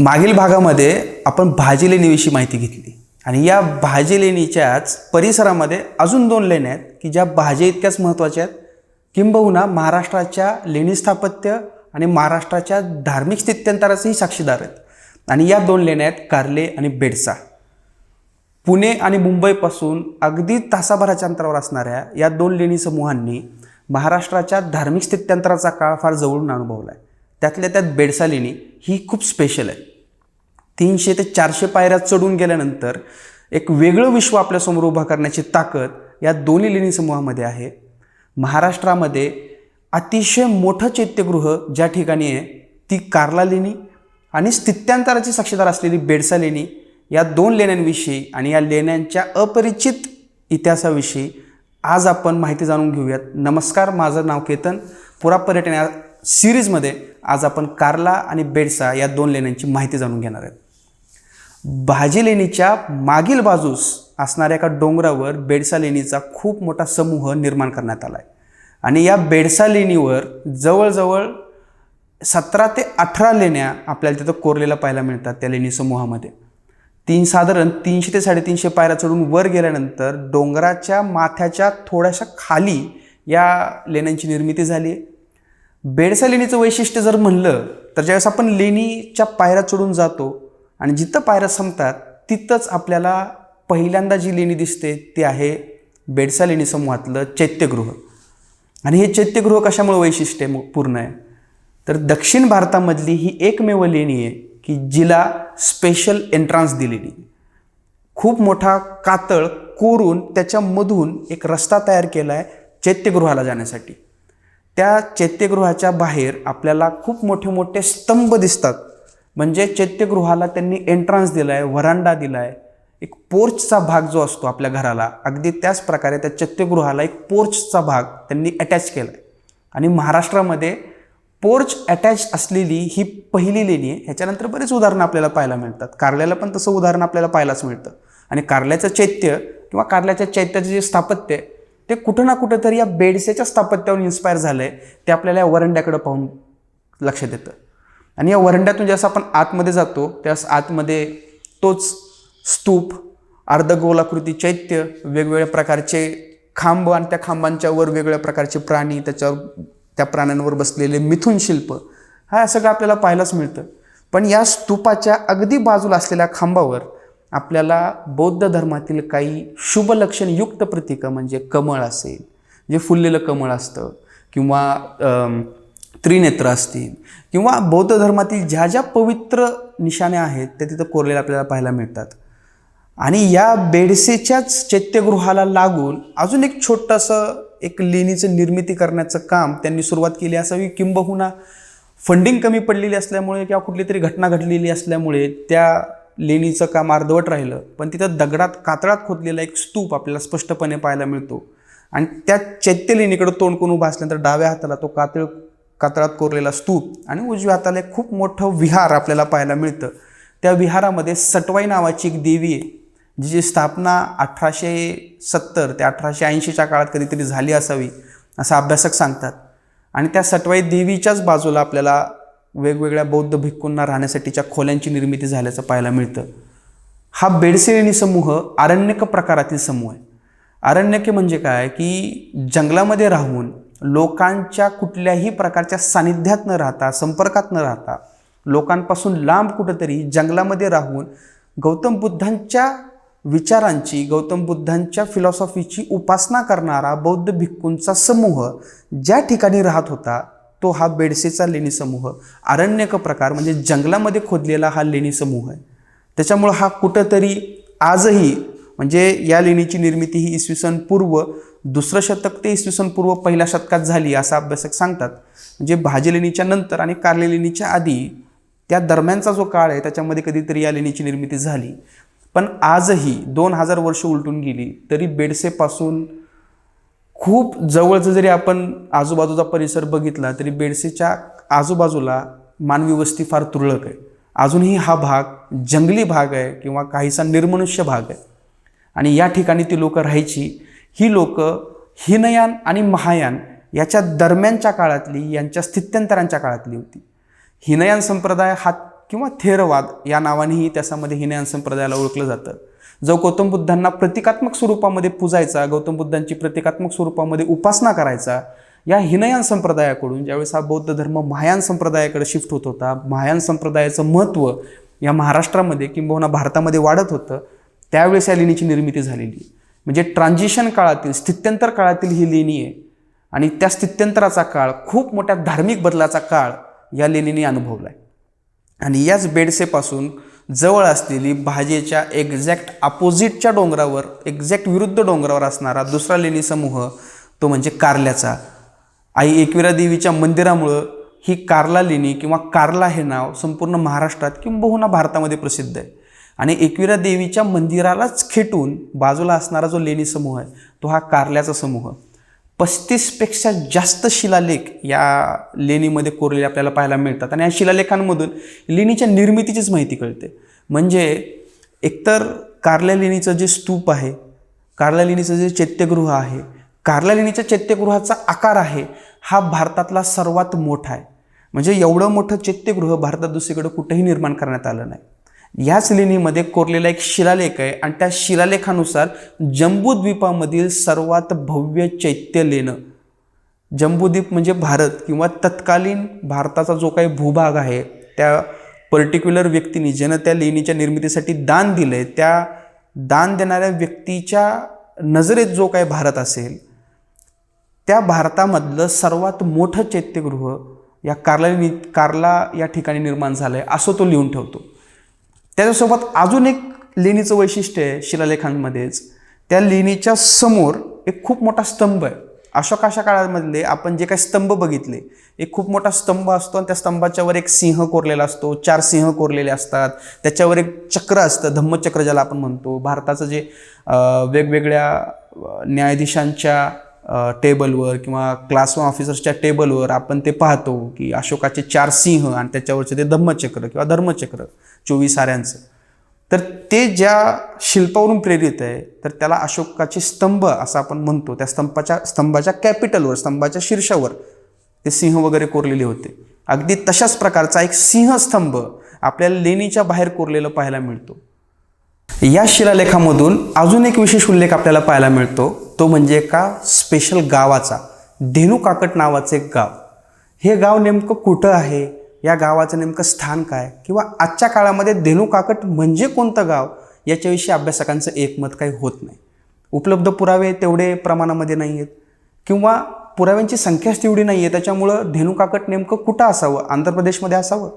मागील भागामध्ये आपण भाजी लेणीविषयी माहिती घेतली. आणि या भाजी लेणीच्याच परिसरामध्ये अजून दोन लेण्या आहेत की ज्या भाज्या इतक्याच महत्त्वाच्या आहेत किंबहुना महाराष्ट्राच्या लेणी स्थापत्य आणि महाराष्ट्राच्या धार्मिक स्थित्यंतराचेही साक्षीदार आहेत. आणि या दोन लेण्या आहेत कार्ले आणि बेडसा. पुणे आणि मुंबईपासून अगदी तासाभराच्या अंतरावर असणाऱ्या या दोन लेणी समूहांनी महाराष्ट्राच्या धार्मिक स्थित्यंतराचा काळ फार जवळून अनुभवला आहे त्यातल्या त्यात बेडसा लेणी ही खूप स्पेशल आहे. तीनशे ते चारशे पायऱ्या चढून गेल्यानंतर एक वेगळं विश्व आपल्यासमोर उभा करण्याची ताकद या दोन्ही लेणी समूहामध्ये आहे. महाराष्ट्रामध्ये अतिशय मोठं चैत्यगृह ज्या ठिकाणी आहे ती कार्ला लेणी आणि स्थित्यांतराची साक्षीदार असलेली बेडसा लेणी या दोन लेण्यांविषयी आणि या लेण्यांच्या अपरिचित इतिहासाविषयी आज आपण माहिती जाणून घेऊयात. नमस्कार माझं नाव केतन. पुरा पर्यटन या सिरीजमध्ये आज आपण कार्ला आणि बेडसा या दोन लेण्यांची माहिती जाणून घेणार आहेत. भाजी लेणीच्या मागील बाजूस असणाऱ्या एका डोंगरावर बेडसा लेणीचा खूप मोठा समूह निर्माण करण्यात आला आहे आणि या बेडसा लेणीवर जवळजवळ सतरा ते अठरा लेण्या आपल्याला तिथं कोरलेल्या पाहायला मिळतात त्या लेणी समूहामध्ये. तीन साधारण तीनशे ते साडेतीनशे पायऱ्या चढून वर गेल्यानंतर डोंगराच्या माथ्याच्या थोड्याशा खाली या लेण्यांची निर्मिती झाली आहे बेडसा लेणीचं वैशिष्ट्य जर म्हणलं तर ज्यावेळेस आपण लेणीच्या पायऱ्या चढून जातो आणि जिथं पायऱ्या संपतात तिथंच आपल्याला पहिल्यांदा जी लेणी दिसते ती आहे बेडसा लेणी समूहातलं चैत्यगृह. आणि हे चैत्यगृह कशामुळे वैशिष्ट्य पूर्ण आहे. तर दक्षिण भारतामधली ही एकमेव लेणी आहे की जिला स्पेशल एंट्रान्स दिलेली. खूप मोठा कातळ कोरून त्याच्यामधून एक रस्ता तयार केला आहे चैत्यगृहाला जाण्यासाठी. त्या चैत्यगृहाच्या बाहेर आपल्याला खूप मोठे मोठे स्तंभ दिसतात. म्हणजे चैत्यगृहाला त्यांनी एंट्रान्स दिला आहे व्हरांडा दिला आहे एक पोर्चचा भाग जो असतो आपल्या घराला अगदी त्याच प्रकारे त्या चैत्यगृहाला एक पोर्चचा भाग त्यांनी अटॅच केला आहे आणि महाराष्ट्रामध्ये पोर्च अटॅच असलेली ही पहिली लेणी आहे. ह्याच्यानंतर बरेच उदाहरणं आपल्याला पाहायला मिळतात. कारल्याला पण तसं उदाहरण आपल्याला पाहायलाच मिळतं. आणि कारल्याचं चैत्य किंवा कारल्याच्या चैत्याचं जे स्थापत्य आहे ते कुठं ना कुठं तरी या बेडसेच्या स्थापत्यावर इन्स्पायर झालं आहे ते आपल्याला या वरंड्याकडं पाहून लक्षात येतं आणि या वरंड्यातून जसं आपण आतमध्ये जातो त्यास आतमध्ये तोच स्तूप अर्धगोलाकृती चैत्य वेगवेगळ्या प्रकारचे खांब आणि त्या खांबांच्या वर वेगवेगळ्या प्रकारचे प्राणी त्याच्यावर त्या प्राण्यांवर बसलेले मिथुन शिल्प हा सगळं आपल्याला पाहायलाच मिळतं. पण या स्तूपाच्या अगदी बाजूला असलेल्या खांबावर आपल्याला बौद्ध धर्मातील काही शुभ लक्षणयुक्त प्रतीकं म्हणजे कमळ असेल जे फुललेलं कमळ असतं किंवा त्रिनेत्र असतील. किंवा बौद्ध धर्मातील ज्या ज्या पवित्र निशाण्या आहेत त्या तिथं कोरलेल्या आपल्याला पाहायला मिळतात. आणि या बेडसेच्याच चैत्यगृहाला लागून अजून एक छोटंसं एक लेणीचं निर्मिती करण्याचं काम त्यांनी सुरुवात केली असावी. किंबहुना फंडिंग कमी पडलेली असल्यामुळे किंवा कुठली तरी घटना घडलेली असल्यामुळे त्या लेणीचं काम अर्धवट राहिलं. पण तिथं दगडात कातळात खोदलेला एक स्तूप आपल्याला स्पष्टपणे पाहायला मिळतो. आणि त्या चैत्य लेणीकडे तोंड करून उभा असल्यानंतर डाव्या हाताला तो कातळ कातळात कोरलेला स्तूप आणि उजव्या हाताला एक खूप मोठं विहार आपल्याला पाहायला मिळतं. त्या विहारामध्ये सटवाई नावाची एक देवी आहे जिची स्थापना अठराशे सत्तर ते अठराशे ऐंशीच्या काळात कधीतरी झाली असावी असं अभ्यासक सांगतात. आणि त्या सटवाई देवीच्याच बाजूला आपल्याला वेगवेगळ्या बौद्ध भिक्खूंना राहण्यासाठीच्या खोल्यांची निर्मिती झाल्याचं पाहायला मिळतं. हा बेडसेलेणी समूह आरण्यक प्रकारातील समूह आहे. आरण्यके म्हणजे काय? की जंगलामध्ये राहून लोकांच्या कुठल्याही प्रकारच्या सानिध्यात न राहता संपर्कात न राहता लोकांपासून लांब कुठंतरी जंगलामध्ये राहून गौतम बुद्धांच्या विचारांची गौतम बुद्धांच्या फिलॉसॉफीची उपासना करणारा बौद्ध भिक्खूंचा समूह ज्या ठिकाणी राहत होता तो हा बेडसेचा लेणी समूह. आरण्यक प्रकार म्हणजे जंगलामध्ये खोदलेला हा लेणी समूह आहे. त्याच्यामुळं हा कुठंतरी आजही म्हणजे या लेणीची निर्मिती ही इसवी सन पूर्व दुसरं शतक ते इसवी सन पूर्व पहिल्या शतकात झाली असं अभ्यासक सांगतात. म्हणजे भाजी लेणीच्या नंतर आणि कारले लेणीच्या आधी त्या दरम्यानचा जो काळ आहे त्याच्यामध्ये कधीतरी या लेणीची निर्मिती झाली. पण आजही दोन हजार वर्ष उलटून गेली तरी बेडसेपासून खूप जवळचं जरी आपण आजूबाजूचा परिसर बघितला तरी बेडसेच्या आजूबाजूला मानवी वस्ती फार तुरळक आहे. अजूनही हा भाग जंगली भाग आहे किंवा काहीसा निर्मनुष्य भाग आहे. आणि या ठिकाणी ती लोकं राहायची ही लोकं हिनयान आणि महायान याच्या दरम्यानच्या काळातली यांच्या स्थित्यंतरांच्या काळातली होती. हिनयान संप्रदाय हा किंवा थेरवाद या नावानेही त्याच्यामध्ये हिनयान संप्रदायाला ओळखलं जातं. जो गौतम बुद्धांना प्रतिकात्मक स्वरूपामध्ये पूजायचा गौतम बुद्धांची प्रतिकात्मक स्वरूपामध्ये उपासना करायचा या हिनयान संप्रदायाकडून ज्यावेळेस हा बौद्ध धर्म महायान संप्रदायाकडे शिफ्ट होत होता महायान संप्रदायाचं महत्त्व या महाराष्ट्रामध्ये किंबहुना भारतामध्ये वाढत होतं त्यावेळेस या लेणीची निर्मिती झालेली. म्हणजे ट्रान्झिशन काळातील स्थित्यंतर काळातील ही लेणी आहे. आणि त्या स्थित्यंतराचा काळ खूप मोठ्या धार्मिक बदलाचा काळ या लेणीने अनुभवला आहे आणि याच बेडसेपासून जवळ असलेली भाजेच्या एक्झॅक्ट अपोजिटच्या डोंगरावर एक्झॅक्ट विरुद्ध डोंगरावर असणारा दुसरा लेणी समूह तो म्हणजे कारल्याचा. आई एकविरा देवीच्या मंदिरामुळं ही कार्ला लेणी किंवा कार्ला हे नाव संपूर्ण महाराष्ट्रात किंबहुना भारतामध्ये प्रसिद्ध आहे. आणि एकविरा देवीच्या मंदिरालाच खेटून बाजूला असणारा जो लेणी समूह आहे तो हा कारल्याचा समूह. पस्तीसपेक्षा जास्त शिलालेख या लेणीमध्ये कोरलेले आपल्याला पाहायला मिळतात आणि या शिलालेखांमधून लेणीच्या निर्मितीचीच माहिती कळते. म्हणजे एकतर कारल्या लेणीचं जे स्तूप आहे कारल्या लेणीचं जे चैत्यगृह आहे कारल्या लेणीच्या चैत्यगृहाचा आकार आहे हा भारतातला सर्वात मोठा आहे. म्हणजे एवढं मोठं चैत्यगृह भारतात दुसरीकडे कुठेही निर्माण करण्यात आलं नाही. ह्याच लेणीमध्ये कोरलेला एक शिलालेख आहे आणि त्या शिलालेखानुसार जम्बूद्वीपामधील सर्वात भव्य चैत्य लेणं. जम्बूद्वीप म्हणजे भारत किंवा तत्कालीन भारताचा जो काही भूभाग आहे त्या पर्टिक्युलर व्यक्तीने ज्यानं त्या लेणीच्या निर्मितीसाठी दान दिलं आहे त्या दान देणाऱ्या व्यक्तीच्या नजरेत जो काही भारत असेल त्या भारतामधलं सर्वात मोठं चैत्यगृह या कार्ला कार्ला या ठिकाणी निर्माण झालं आहे असं तो लिहून ठेवतो. त्याच्यासोबत अजून एक लेणीचं वैशिष्ट्य आहे शिलालेखांमध्येच. त्या लेणीच्या समोर एक खूप मोठा स्तंभ आहे. अशोकाच्या काळामधले आपण जे काही स्तंभ बघितले एक खूप मोठा स्तंभ असतो आणि त्या स्तंभाच्यावर एक सिंह कोरलेला असतो. चार सिंह कोरलेले असतात. त्याच्यावर एक चक्र असतं धम्मचक्र ज्याला आपण म्हणतो. भारताचं जे वेगवेगळ्या न्यायाधीशांच्या टेबलवर किंवा क्लास वन ऑफिसर्सच्या टेबलवर आपण ते पाहतो की अशोकाचे चार सिंह आणि त्याच्यावरचे ते धम्मचक्र किंवा धर्मचक्र चोवीस साऱ्यांचं. तर ते ज्या शिल्पावरून प्रेरित आहे तर त्याला अशोकाचे स्तंभ असं आपण म्हणतो. त्या स्तंभाच्या स्तंभाच्या कॅपिटलवर स्तंभाच्या शीर्षावर ते सिंह वगैरे कोरलेले होते. अगदी तशाच प्रकारचा एक सिंहस्तंभ आपल्याला लेणीच्या बाहेर कोरलेलं पाहायला मिळतो. या शिलालेखामधून अजून एक विशेष उल्लेख आपल्याला पाहायला मिळतो. तो म्हणजे एका स्पेशल गावाचा धेनू काकट नावाचं एक गाव. हे गाव नेमकं कुठं आहे? या गावाचं नेमकं स्थान काय? किंवा आजच्या काळामध्ये धेनू काकट म्हणजे कोणतं गाव? याच्याविषयी अभ्यासकांचं एकमत काही होत नाही. उपलब्ध पुरावे तेवढे प्रमाणामध्ये नाही आहेत किंवा पुराव्यांची संख्याच तेवढी नाही आहे त्याच्यामुळं धेनू काकट नेमकं कुठं असावं? आंध्र प्रदेशमध्ये असावं?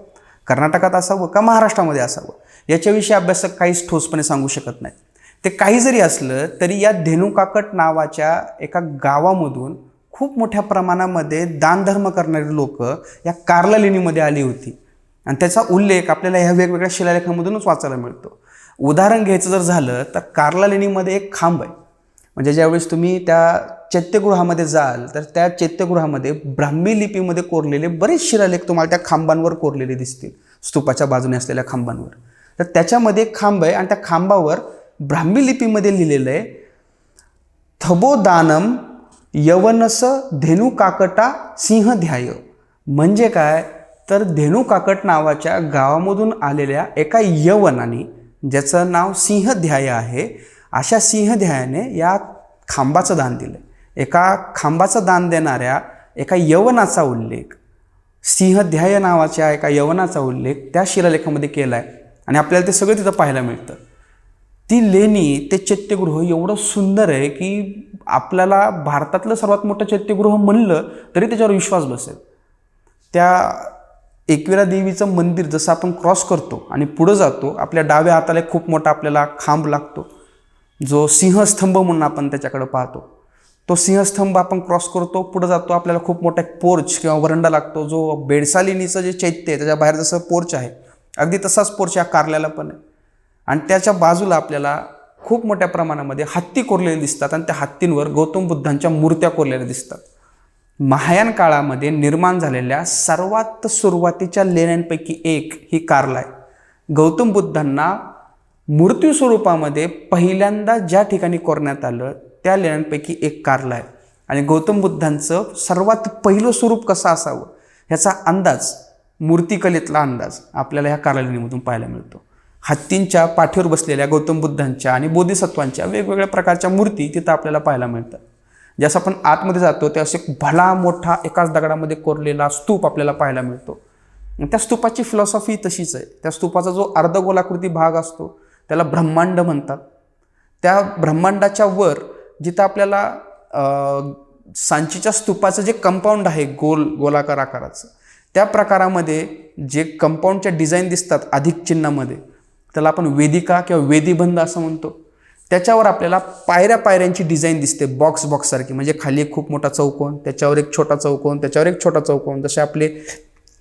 कर्नाटकात असावं? का महाराष्ट्रामध्ये असावं? याच्याविषयी अभ्यासक काहीच ठोसपणे सांगू शकत नाही ते काही जरी असलं तरी या धेनुकाकट नावाच्या एका गावामधून खूप मोठ्या प्रमाणामध्ये दानधर्म करणारी लोक या कार्ला लेणीमध्ये आली होती. आणि त्याचा उल्लेख आपल्याला ह्या वेगवेगळ्या शिलालेखामधूनच वाचायला मिळतो. उदाहरण घ्यायचं जर झालं तर कार्ला लेणीमध्ये एक खांब आहे. म्हणजे ज्यावेळेस तुम्ही त्या चैत्यगृहामध्ये जाल तर त्या चैत्यगृहामध्ये ब्राह्मी लिपीमध्ये कोरलेले बरेच शिलालेख तुम्हाला त्या खांबांवर कोरलेले दिसतील. स्तूपाच्या बाजूने असलेल्या खांबांवर. तर त्याच्यामध्ये एक खांब आहे आणि त्या खांबावर ब्राह्मी लिपीमध्ये लिहिलेलं आहे थबोदानम यवनस धेनू काकटा सिंह ध्याय म्हणजे काय? तर धेनू काकट नावाच्या गावामधून आलेल्या एका यवनाने ज्याचं नाव सिंहध्याय आहे अशा सिंहध्यायाने या खांबाचं दान दिलं. एका खांबाचं दान देणाऱ्या एका यवनाचा उल्लेख सिंहध्याय नावाच्या एका यवनाचा उल्लेख त्या शिलालेखामध्ये केला आहे आणि आपल्याला ते सगळं तिथं पाहायला मिळतं. ती लेणी ते चैत्यगृह एवढं सुंदर आहे की आपल्याला भारतातलं सर्वात मोठं चैत्यगृह म्हणलं तरी त्याच्यावर विश्वास बसेल. त्या एकविरा देवीचं मंदिर जसं आपण क्रॉस करतो आणि पुढं जातो आपल्या डाव्या हाताला एक खूप मोठा आपल्याला खांब लागतो. जो सिंहस्तंभ म्हणून आपण त्याच्याकडे पाहतो. तो सिंहस्तंभ आपण क्रॉस करतो पुढं जातो आपल्याला खूप मोठा एक पोर्च किंवा वरंडा लागतो जो बेडसालिनीचं जे चैत्य आहे त्याच्या बाहेर जसं पोर्च आहे अगदी तसाच पोर्च या कारल्याला पण आहे. आणि त्याच्या बाजूला आपल्याला खूप मोठ्या प्रमाणामध्ये हत्ती कोरलेले दिसतात आणि त्या हत्तींवर गौतम बुद्धांच्या मूर्त्या कोरलेल्या दिसतात. महायान काळामध्ये निर्माण झालेल्या सर्वात सुरुवातीच्या लेण्यांपैकी एक ही कार्ला आहे. गौतम बुद्धांना मूर्ती स्वरूपामध्ये पहिल्यांदा ज्या ठिकाणी कोरण्यात आलं त्या लेण्यांपैकी एक कार्ला आहे. आणि गौतम बुद्धांचं सर्वात पहिलं स्वरूप कसं असावं ह्याचा अंदाज मूर्तिकलेतला अंदाज आपल्याला ह्या कारलालिनीमधून पाहायला मिळतो. हत्तींच्या पाठीवर बसलेल्या गौतम बुद्धांच्या आणि बोधिसत्वांच्या वेगवेगळ्या प्रकारच्या मूर्ती तिथं आपल्याला पाहायला मिळतात. जसं आपण आतमध्ये जातो ते असे भला मोठा एकाच दगडामध्ये कोरलेला स्तूप आपल्याला पाहायला मिळतो. त्या स्तूपाची फिलॉसॉफी तशीच आहे. त्या स्तूपाचा जो अर्धगोलाकृती भाग असतो त्याला ब्रह्मांड म्हणतात. त्या ब्रह्मांडाच्या वर जिथं आपल्याला सांचीच्या स्तूपाचं जे कंपाऊंड आहे गोल गोलाकार आकाराचं त्या प्रकारामध्ये जे कंपाऊंडच्या डिझाईन दिसतात अधिक चिन्हामध्ये त्याला आपण वेदिका किंवा वेदीबंध असं म्हणतो. त्याच्यावर आपल्याला पायऱ्या पायऱ्यांची डिझाईन दिसते बॉक्स बॉक्ससारखी म्हणजे खाली एक खूप मोठा चौकोन त्याच्यावर एक छोटा चौकोन त्याच्यावर एक छोटा चौकोन. जसे आपले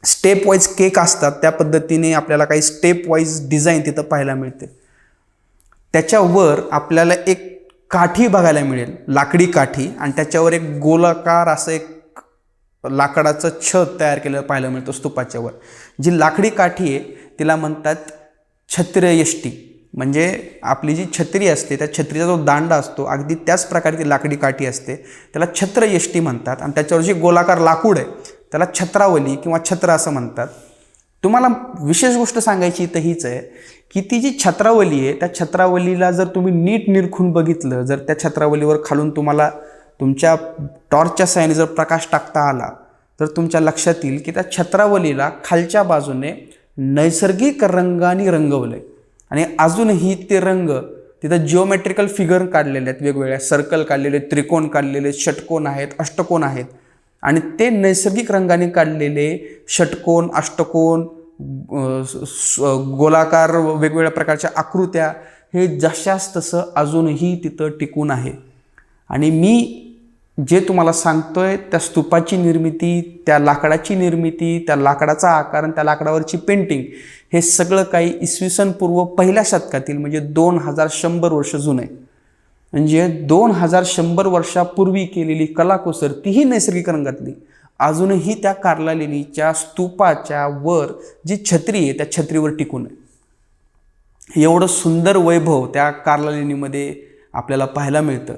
स्टेप वाईज केक असतात त्या पद्धतीने आपल्याला काही स्टेप वाईज डिझाईन तिथं पाहायला मिळते. त्याच्यावर आपल्याला एक काठी बघायला मिळेल लाकडी काठी. आणि त्याच्यावर एक गोलाकार असं एक लाकडाचं छत तयार केलेलं पाहायला मिळतं स्तूपाच्यावर. जी लाकडी काठी आहे तिला म्हणतात छत्रयष्टी. म्हणजे आपली जी छत्री असते त्या छत्रीचा जो दांडा असतो अगदी त्याच प्रकारची लाकडी काठी असते त्याला छत्रयष्टी म्हणतात. आणि त्याच्यावर जे गोलाकार लाकूड आहे त्याला छत्रावली किंवा छत्र असं म्हणतात. तुम्हाला विशेष गोष्ट सांगायची तर हीच आहे की ती जी छत्रावली आहे त्या छत्रावलीला जर तुम्ही नीट निरखून बघितलं जर त्या छत्रावलीवर खालून तुम्हाला तुमच्या टॉर्चच्या साहाय्याने जर प्रकाश टाकता आला तर तुमच्या लक्षात येईल की त्या छत्रावलीला खालच्या बाजूने नैसर्गिक रंगाने रंगवलं आहे आणि अजूनही ते रंग तिथं जिओमेट्रिकल फिगर काढलेले आहेत वेगवेगळ्या सर्कल काढलेले त्रिकोण काढलेले षटकोन आहेत अष्टकोन आहेत. आणि ते नैसर्गिक रंगाने काढलेले षटकोन अष्टकोन गोलाकार वेगवेगळ्या प्रकारच्या आकृत्या हे जशास तसं अजूनही तिथं टिकून आहे. आणि मी जे तुम्हाला सांगतोय त्या स्तूपाची निर्मिती त्या लाकडाची निर्मिती त्या लाकडाचा आकार आणि त्या लाकडावरची पेंटिंग हे सगळं काही इसवी सनपूर्व पहिल्या शतकातील म्हणजे दोन हजार शंभर वर्ष जुनं. आहे म्हणजे दोन हजार शंभर वर्षापूर्वी केलेली कलाकुसर तीही नैसर्गिक रंगातली. अजूनही त्या कारला लेणीच्या स्तूपाच्या वर जी छत्री आहे त्या छत्रीवर टिकून आहे. एवढं सुंदर वैभव त्या कार्ला लेणीमध्ये आपल्याला पाहायला मिळतं.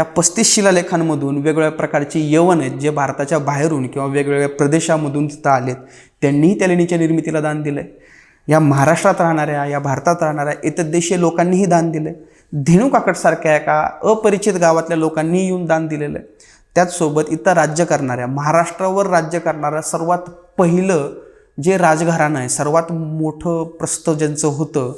या पस्तीस शिलालेखांमधून वेगवेगळ्या प्रकारचे यवन आहेत जे भारताच्या बाहेरून किंवा वेगवेगळ्या प्रदेशामधून तिथं आलेत. त्यांनीही त्या लेणीच्या निर्मितीला दान दिलं आहे या महाराष्ट्रात राहणाऱ्या या भारतात राहणाऱ्या इतर देशीय लोकांनीही दान दिलं आहे धेणू काकडसारख्या एका अपरिचित गावातल्या लोकांनीही येऊन दान दिलेलं आहे त्याचसोबत इतर राज्य करणाऱ्या महाराष्ट्रावर राज्य करणाऱ्या सर्वात पहिलं जे राजघराणं आहे सर्वात मोठं प्रस्थ ज्यांचं होतं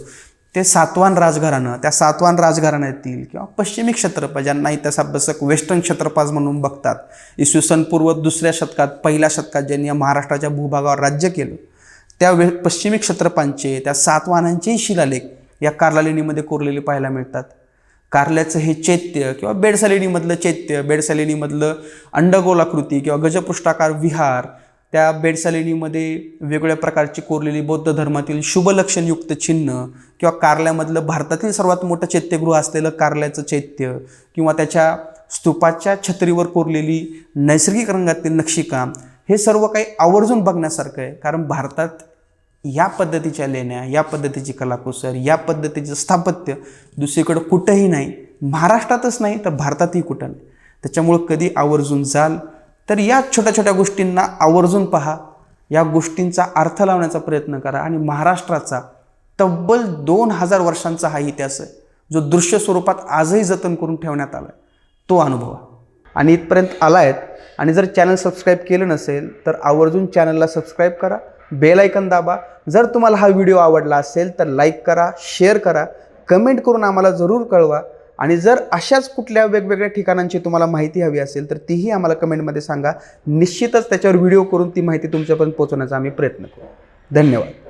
ते सातवान राजघराणं त्या सातवान राजघराण्यातील किंवा पश्चिमी क्षत्रप ज्यांना इतिहास अभ्यासक वेस्टर्न क्षत्रपाज म्हणून बघतात इसवी सन पूर्व दुसऱ्या शतकात पहिल्या शतकात ज्यांनी या महाराष्ट्राच्या भूभागावर राज्य केलं त्या वे पश्चिमी क्षत्रपांचे त्या सातवानांचेही शिलालेख या कार्लालेणीमध्ये कोरलेले पाहायला मिळतात. कारल्याचं हे चैत्य किंवा बेडसालेणीमधलं चैत्य बेडसालेणीमधलं अंडगोलाकृती किंवा गजपृष्ठाकार विहार त्या बेडसालिनीमध्ये वेगवेगळ्या प्रकारची कोरलेली बौद्ध धर्मातील शुभलक्षणयुक्त चिन्ह किंवा कारल्यामधलं भारतातील सर्वात मोठं चैत्यगृह असलेलं कारल्याचं चैत्य किंवा त्याच्या स्तूपाच्या छत्रीवर कोरलेली नैसर्गिक रंगातील नक्षीकाम हे सर्व काही आवर्जून बघण्यासारखं आहे. कारण भारतात या पद्धतीच्या लेण्या या पद्धतीची कलाकुसर या पद्धतीचं स्थापत्य दुसरीकडं कुठंही नाही. महाराष्ट्रातच नाही तर भारतातही कुठं नाही. त्याच्यामुळं कधी आवर्जून जाल तर या छोट्या छोट्या गोष्टींना आवर्जून पहा. या गोष्टींचा अर्थ लावण्याचा प्रयत्न करा आणि महाराष्ट्राचा तब्बल दोन हजार वर्षांचा हा इतिहास आहे जो दृश्य स्वरूपात आजही जतन करून ठेवण्यात आला आहे तो अनुभवा आणि इथपर्यंत आला आहेत आणि जर चॅनल सबस्क्राईब केलं नसेल तर आवर्जून चॅनलला सबस्क्राईब करा. बेल ऐकन दाबा. जर तुम्हाला हा व्हिडिओ आवडला असेल तर लाईक करा शेअर करा. कमेंट करून आम्हाला जरूर कळवा. आणि जर अशाच कुठल्या वेगवेगळ्या ठिकाणांची तुम्हाला माहिती हवी असेल तर तीही आम्हाला कमेंटमध्ये सांगा. निश्चितच त्याच्यावर व्हिडिओ करून ती माहिती तुमच्यापर्यंत पोहोचवण्याचा आम्ही प्रयत्न करू. धन्यवाद.